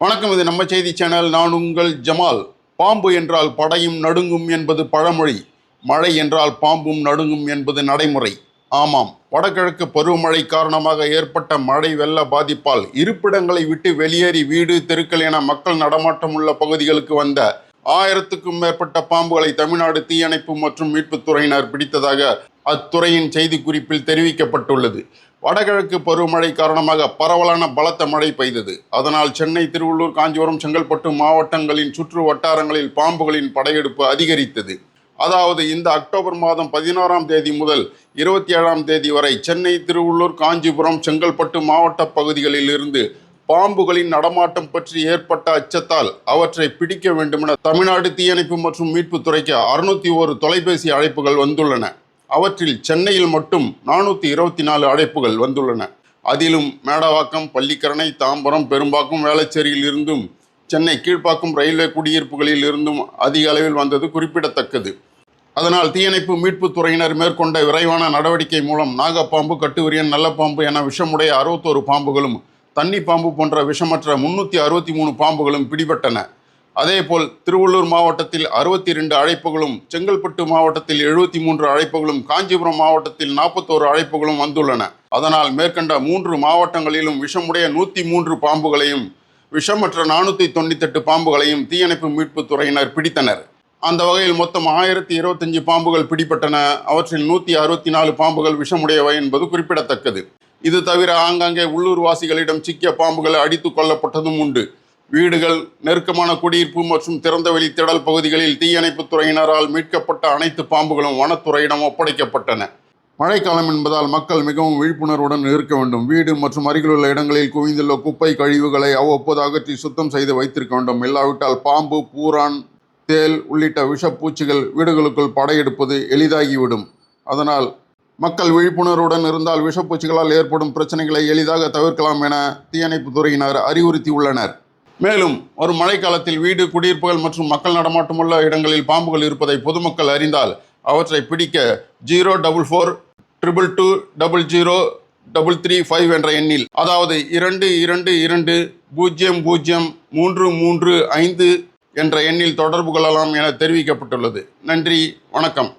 வணக்கம் இது நம்ம செய்தி சேனல். நான் உங்கள் ஜமால். பாம்பு என்றால் படையும் நடுங்கும் என்பது பழமொழி. மழை என்றால் பாம்பும் நடுங்கும் என்பது நடைமுறை. ஆமாம் வடகிழக்கு பருவமழை காரணமாக ஏற்பட்ட மழை வெள்ள பாதிப்பால் இருப்பிடங்களை விட்டு வெளியேறி வீடு தெருக்கள் என மக்கள் நடமாட்டம் உள்ள பகுதிகளுக்கு வந்த ஆயிரத்துக்கும் மேற்பட்ட பாம்புகளை தமிழ்நாடு தீயணைப்பு மற்றும் மீட்புத் துறையினர் பிடித்ததாக அத்துறையின் செய்திக்குறிப்பில் தெரிவிக்கப்பட்டுள்ளது. வடகிழக்கு பருவமழை காரணமாக பரவலான பலத்த மழை பெய்தது. அதனால் சென்னை திருவள்ளூர் காஞ்சிபுரம் செங்கல்பட்டு மாவட்டங்களின் சுற்று வட்டாரங்களில் பாம்புகளின் படையெடுப்பு அதிகரித்தது. அதாவது இந்த அக்டோபர் மாதம் பதினோராம் தேதி முதல் இருபத்தி ஏழாம் தேதி வரை சென்னை திருவள்ளூர் காஞ்சிபுரம் செங்கல்பட்டு மாவட்ட பகுதிகளில் இருந்து பாம்புகளின் நடமாட்டம் பற்றி ஏற்பட்ட அச்சத்தால் அவற்றை பிடிக்க வேண்டுமென தமிழ்நாடு தீயணைப்பு மற்றும் மீட்புத் துறைக்கு அறுநூத்தி ஒரு தொலைபேசி அழைப்புகள் வந்துள்ளன. அவற்றில் சென்னையில் மட்டும் நானூற்றி இருபத்தி நாலு அழைப்புகள் வந்துள்ளன. அதிலும் மேடவாக்கம் பள்ளிக்கரணை தாம்பரம் பெரும்பாக்கம் வேளச்சேரியில் இருந்தும் சென்னை கீழ்ப்பாக்கம் ரயில்வே குடியிருப்புகளில் இருந்தும் அதிக அளவில் வந்தது குறிப்பிடத்தக்கது. அதனால் தீயணைப்பு மீட்புத் துறையினர் மேற்கொண்ட விரைவான நடவடிக்கை மூலம் நாகப்பாம்பு கட்டுவிரியன் நல்லப்பாம்பு என விஷமுடைய அறுபத்தோரு பாம்புகளும் தண்ணி பாம்பு போன்ற விஷமற்ற முன்னூற்றி அறுபத்தி மூணு பாம்புகளும் பிடிபட்டன. அதேபோல் திருவள்ளூர் மாவட்டத்தில் அறுபத்தி ரெண்டு அழைப்புகளும் செங்கல்பட்டு மாவட்டத்தில் எழுபத்தி மூன்று அழைப்புகளும் காஞ்சிபுரம் மாவட்டத்தில் நாற்பத்தோரு அழைப்புகளும் வந்துள்ளன. அதனால் மேற்கண்ட மூன்று மாவட்டங்களிலும் விஷமுடைய நூற்றி மூன்று பாம்புகளையும் விஷமற்ற நானூற்றி தொண்ணூத்தெட்டு பாம்புகளையும் தீயணைப்பு மீட்புத் துறையினர் பிடித்தனர். அந்த வகையில் மொத்தம் ஆயிரத்தி இருபத்தஞ்சு பாம்புகள் பிடிபட்டன. அவற்றில் நூற்றி அறுபத்தி நாலு பாம்புகள் விஷமுடையவை என்பது குறிப்பிடத்தக்கது. இது தவிர ஆங்காங்கே உள்ளூர்வாசிகளிடம் சிக்கிய பாம்புகள் அடித்து கொல்லப்பட்டதும் உண்டு. வீடுகள் நெருக்கமான குடியிருப்பு மற்றும் திறந்தவெளி திடல் பகுதிகளில் தீயணைப்புத் துறையினரால் மீட்கப்பட்ட அனைத்து பாம்புகளும் வனத்துறையிடம் ஒப்படைக்கப்பட்டன. மழைக்காலம் என்பதால் மக்கள் மிகவும் விழிப்புணர்வுடன் இருக்க வேண்டும். வீடு மற்றும் அருகிலுள்ள இடங்களில் குவிந்துள்ள குப்பை கழிவுகளை அவ்வப்போது அகற்றி சுத்தம் செய்து வைத்திருக்க வேண்டும். இல்லாவிட்டால் பாம்பு பூரான் தேல் உள்ளிட்ட விஷப்பூச்சிகள் வீடுகளுக்குள் படையெடுப்பது எளிதாகிவிடும். அதனால் மக்கள் விழிப்புணர்வுடன் இருந்தால் விஷப்பூச்சிகளால் ஏற்படும் பிரச்சனைகளை எளிதாக தவிர்க்கலாம் என தீயணைப்புத் துறையினர் அறிவுறுத்தியுள்ளனர். மேலும் ஒரு மழைக்காலத்தில் வீடு குடியிருப்புகள் மற்றும் மக்கள் நடமாட்டமுள்ள இடங்களில் பாம்புகள் இருப்பதை பொதுமக்கள் அறிந்தால் அவற்றை பிடிக்க zero double four triple two double zero double three five என்ற எண்ணில் அதாவது இரண்டு இரண்டு இரண்டு பூஜ்ஜியம் பூஜ்ஜியம் மூன்று மூன்று ஐந்து என்ற எண்ணில் தொடர்பு கொள்ளலாம் என தெரிவிக்கப்பட்டுள்ளது. நன்றி வணக்கம்.